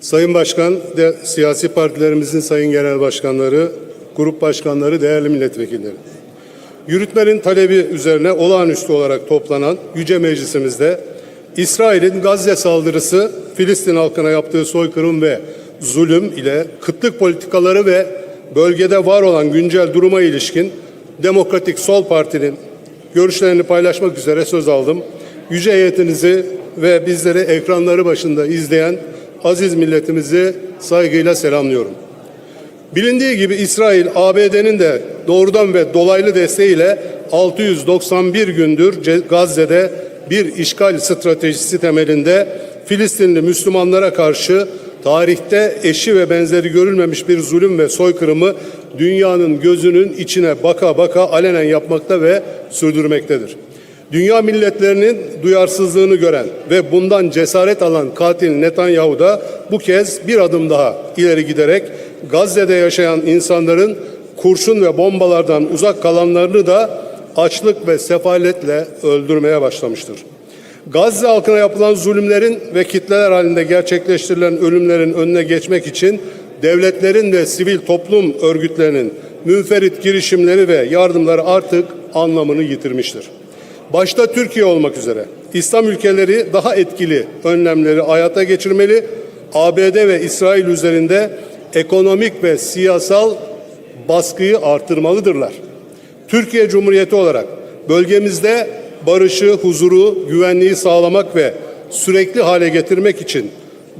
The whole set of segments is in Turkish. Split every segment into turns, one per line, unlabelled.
Sayın Başkan, de, siyasi partilerimizin sayın genel başkanları, grup başkanları, değerli milletvekilleri. Yürütmenin talebi üzerine olağanüstü olarak toplanan Yüce Meclisimizde İsrail'in Gazze saldırısı, Filistin halkına yaptığı soykırım ve zulüm ile kıtlık politikaları ve bölgede var olan güncel duruma ilişkin Demokratik Sol Parti'nin görüşlerini paylaşmak üzere söz aldım. Yüce heyetinizi ve bizleri ekranları başında izleyen aziz milletimizi saygıyla selamlıyorum. Bilindiği gibi İsrail, ABD'nin de doğrudan ve dolaylı desteğiyle 691 gündür Gazze'de bir işgal stratejisi temelinde Filistinli Müslümanlara karşı tarihte eşi ve benzeri görülmemiş bir zulüm ve soykırımı dünyanın gözünün içine baka baka alenen yapmakta ve sürdürmektedir. Dünya milletlerinin duyarsızlığını gören ve bundan cesaret alan katil Netanyahu da bu kez bir adım daha ileri giderek Gazze'de yaşayan insanların kurşun ve bombalardan uzak kalanlarını da açlık ve sefaletle öldürmeye başlamıştır. Gazze halkına yapılan zulümlerin ve kitleler halinde gerçekleştirilen ölümlerin önüne geçmek için devletlerin ve sivil toplum örgütlerinin münferit girişimleri ve yardımları artık anlamını yitirmiştir başta Türkiye olmak üzere İslam ülkeleri daha etkili önlemleri hayata geçirmeli, ABD ve İsrail üzerinde ekonomik ve siyasal baskıyı artırmalıdırlar. Türkiye Cumhuriyeti olarak bölgemizde barışı, huzuru, güvenliği sağlamak ve sürekli hale getirmek için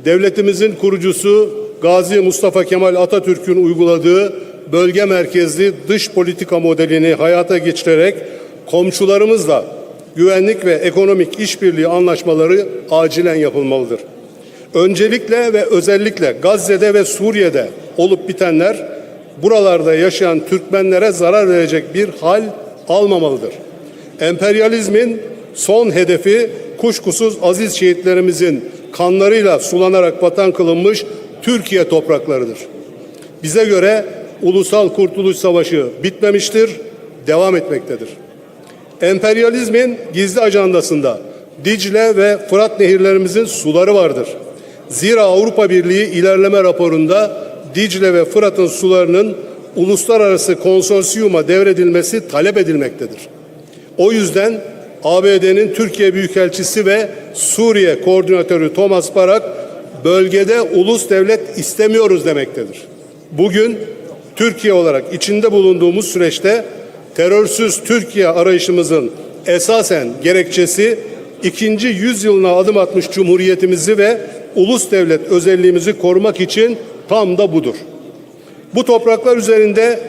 devletimizin kurucusu Gazi Mustafa Kemal Atatürk'ün uyguladığı bölge merkezli dış politika modelini hayata geçirerek komşularımızla güvenlik ve ekonomik işbirliği anlaşmaları acilen yapılmalıdır. Öncelikle ve özellikle Gazze'de ve Suriye'de olup bitenler buralarda yaşayan Türkmenlere zarar verecek bir hal almamalıdır. Emperyalizmin son hedefi kuşkusuz aziz şehitlerimizin kanlarıyla sulanarak vatan kılınmış Türkiye topraklarıdır. Bize göre Ulusal Kurtuluş Savaşı bitmemiştir, devam etmektedir. Emperyalizmin gizli ajandasında Dicle ve Fırat nehirlerimizin suları vardır. Zira Avrupa Birliği ilerleme raporunda Dicle ve Fırat'ın sularının uluslararası konsorsiyuma devredilmesi talep edilmektedir. O yüzden ABD'nin Türkiye Büyükelçisi ve Suriye Koordinatörü Thomas Barak bölgede ulus devlet istemiyoruz demektedir. Bugün Türkiye olarak içinde bulunduğumuz süreçte terörsüz Türkiye arayışımızın esasen gerekçesi ikinci yüzyılına adım atmış cumhuriyetimizi ve ulus devlet özelliğimizi korumak için tam da budur. Bu topraklar üzerinde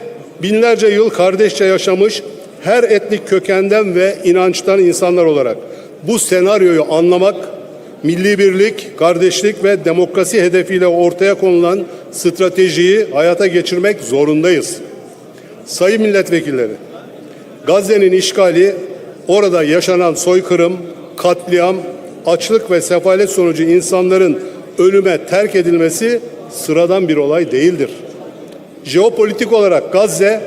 binlerce yıl kardeşçe yaşamış her etnik kökenden ve inançtan insanlar olarak bu senaryoyu anlamak, milli birlik, kardeşlik ve demokrasi hedefiyle ortaya konulan stratejiyi hayata geçirmek zorundayız. Sayın milletvekilleri, Gazze'nin işgali, orada yaşanan soykırım, katliam, açlık ve sefalet sonucu insanların ölüme terk edilmesi sıradan bir olay değildir. Jeopolitik olarak Gazze,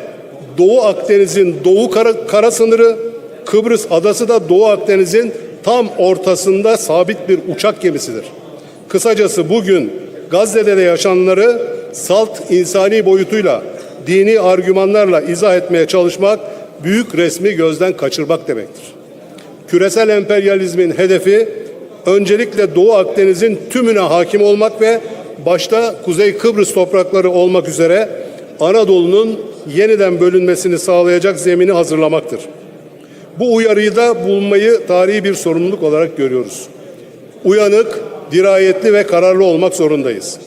Doğu Akdeniz'in doğu kara, kara sınırı, Kıbrıs adası da Doğu Akdeniz'in tam ortasında sabit bir uçak gemisidir. Kısacası bugün Gazze'de de yaşananları salt insani boyutuyla, dini argümanlarla izah etmeye çalışmak büyük resmi gözden kaçırmak demektir. Küresel emperyalizmin hedefi öncelikle Doğu Akdeniz'in tümüne hakim olmak ve başta Kuzey Kıbrıs toprakları olmak üzere Anadolu'nun yeniden bölünmesini sağlayacak zemini hazırlamaktır. Bu uyarıyı da bulmayı tarihi bir sorumluluk olarak görüyoruz. Uyanık, dirayetli ve kararlı olmak zorundayız.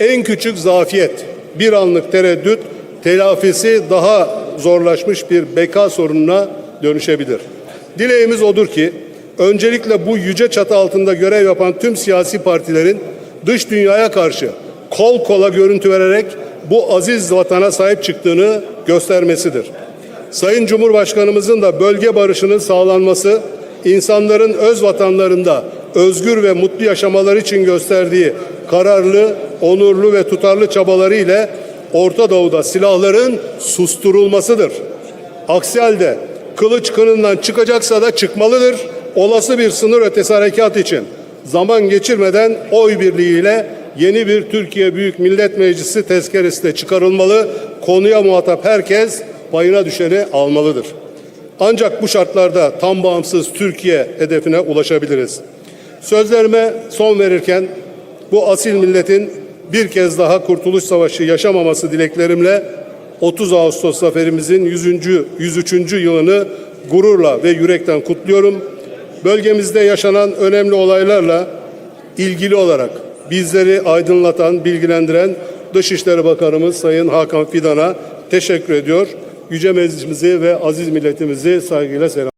En küçük zafiyet, bir anlık tereddüt, telafisi daha zorlaşmış bir beka sorununa dönüşebilir. Dileğimiz odur ki öncelikle bu yüce çatı altında görev yapan tüm siyasi partilerin dış dünyaya karşı kol kola görüntü vererek bu aziz vatana sahip çıktığını göstermesidir. Sayın Cumhurbaşkanımızın da bölge barışının sağlanması, insanların öz vatanlarında özgür ve mutlu yaşamaları için gösterdiği kararlı, onurlu ve tutarlı çabaları ile Orta Doğu'da silahların susturulmasıdır. Aksi halde kılıç kınından çıkacaksa da çıkmalıdır. Olası bir sınır ötesi harekat için zaman geçirmeden oy birliğiyle yeni bir Türkiye Büyük Millet Meclisi tezkeresi de çıkarılmalı. Konuya muhatap herkes payına düşeni almalıdır. Ancak bu şartlarda tam bağımsız Türkiye hedefine ulaşabiliriz. Sözlerime son verirken bu asil milletin bir kez daha Kurtuluş Savaşı yaşamaması dileklerimle 30 Ağustos zaferimizin 100. 103. yılını gururla ve yürekten kutluyorum. Bölgemizde yaşanan önemli olaylarla ilgili olarak bizleri aydınlatan, bilgilendiren Dışişleri Bakanımız Sayın Hakan Fidan'a teşekkür ediyor. Yüce Meclisimizi ve aziz milletimizi saygıyla selam.